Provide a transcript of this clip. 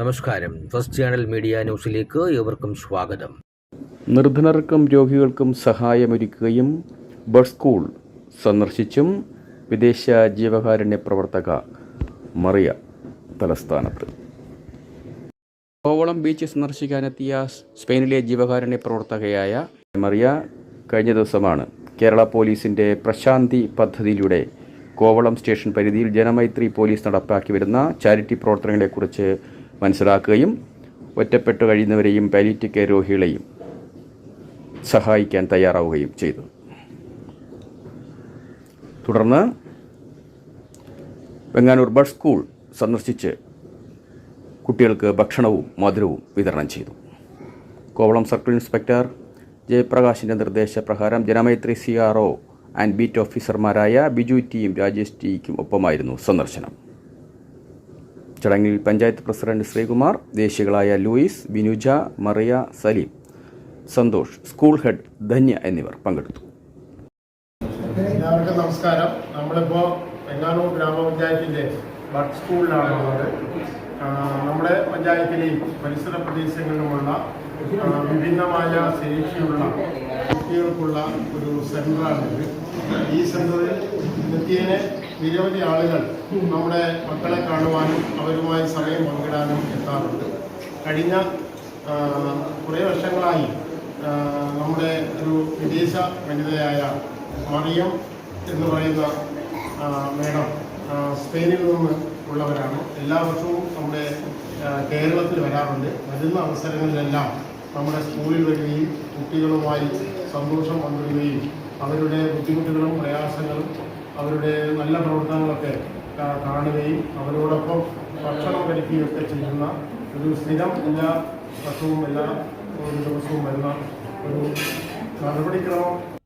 നമസ്കാരം. First channel media ന്യൂസിലേക്ക് ഏവർക്കും സ്വാഗതം. നിർധനർക്കും രോഗികൾക്കും സഹായമൊരുക്കുകയും ബഡ് സ്കൂൾ സന്ദർശിച്ചും വിദേശ ജീവകാരുണ്യ പ്രവർത്തക മറിയ തലസ്ഥാനത്ത്. കോവളം ബീച്ച് സന്ദർശിക്കാനെത്തിയ സ്പെയിനിലെ ജീവകാരുണ്യ പ്രവർത്തകയായ മറിയ കഴിഞ്ഞ ദിവസമാണ് കേരള പോലീസിന്റെ പ്രശാന്തി പദ്ധതിയിലൂടെ കോവളം സ്റ്റേഷൻ പരിധിയിൽ ജനമൈത്രി പോലീസ് നടപ്പാക്കി വരുന്ന ചാരിറ്റി പ്രവർത്തനങ്ങളെക്കുറിച്ച് മനസ്സിലാക്കുകയും ഒറ്റപ്പെട്ടു കഴിയുന്നവരെയും പാലിറ്റിക് കെയർ രോഗികളെയും സഹായിക്കാൻ തയ്യാറാവുകയും ചെയ്തു. തുടർന്ന് വെങ്ങാനൂർ ബഡ് സ്കൂൾ സന്ദർശിച്ച് കുട്ടികൾക്ക് ഭക്ഷണവും മധുരവും വിതരണം ചെയ്തു. കോവളം സർക്കിൾ ഇൻസ്പെക്ടർ ജയപ്രകാശിന്റെ നിർദ്ദേശപ്രകാരം Janamaithri C R O and beat ഓഫീസർമാരായ ബിജു ടിയും രാജേഷ് ടിക്കും ഒപ്പമായിരുന്നു സന്ദർശനം. ചടങ്ങിൽ panchayat president Sreekumar ദേശികളായ Louis Binuja Maria Saleem Santhosh school head Dhanya എന്നിവർ പങ്കെടുത്തു. എല്ലാവർക്കും നമസ്കാരം. നമ്മളിപ്പോൾ വെങ്ങാനൂർ ഗ്രാമപഞ്ചായത്തിന്റെ ബഡ് സ്കൂളിലാണ് ഉള്ളത്. നമ്മുടെ പഞ്ചായത്തിലെയും പരിസര പ്രദേശങ്ങളിലുമുള്ള വിഭിന്നമായ ശേഷിയുള്ള കുട്ടികൾക്കുള്ള ഒരു സെന്ററാണിത് ഈ സെന്ററിൽ നിത്യേന നിരവധി ആളുകൾ നമ്മുടെ മക്കളെ കാണുവാനും അവരുമായി സമയം പങ്കിടാനും എത്താറുണ്ട്. കഴിഞ്ഞ കുറേ വർഷങ്ങളായി നമ്മുടെ ഒരു വിദേശ വനിതയായ മറിയം എന്ന് പറയുന്ന മേഡം സ്പെയിനിൽ നിന്ന് ഉള്ളവരാണ്. എല്ലാ വർഷവും നമ്മുടെ കേരളത്തിൽ വരാറുണ്ട്. വരുന്ന അവസരങ്ങളിലെല്ലാം നമ്മുടെ സ്കൂളിൽ വരികയും കുട്ടികളുമായി സന്തോഷം പങ്കിടുകയും അവരുടെ ബുദ്ധിമുട്ടുകളും പ്രയാസങ്ങളും അവരുടെ നല്ല പ്രവർത്തനങ്ങളൊക്കെ കാണുകയും അവരോടൊപ്പം ഭക്ഷണം കഴിക്കുകയൊക്കെ ചെയ്യുന്ന ഒരു സ്ഥിരം എല്ലാ വർഷവും എല്ലാ ഒരു ദിവസവും വരുന്ന ഒരു നടപടിക്രമം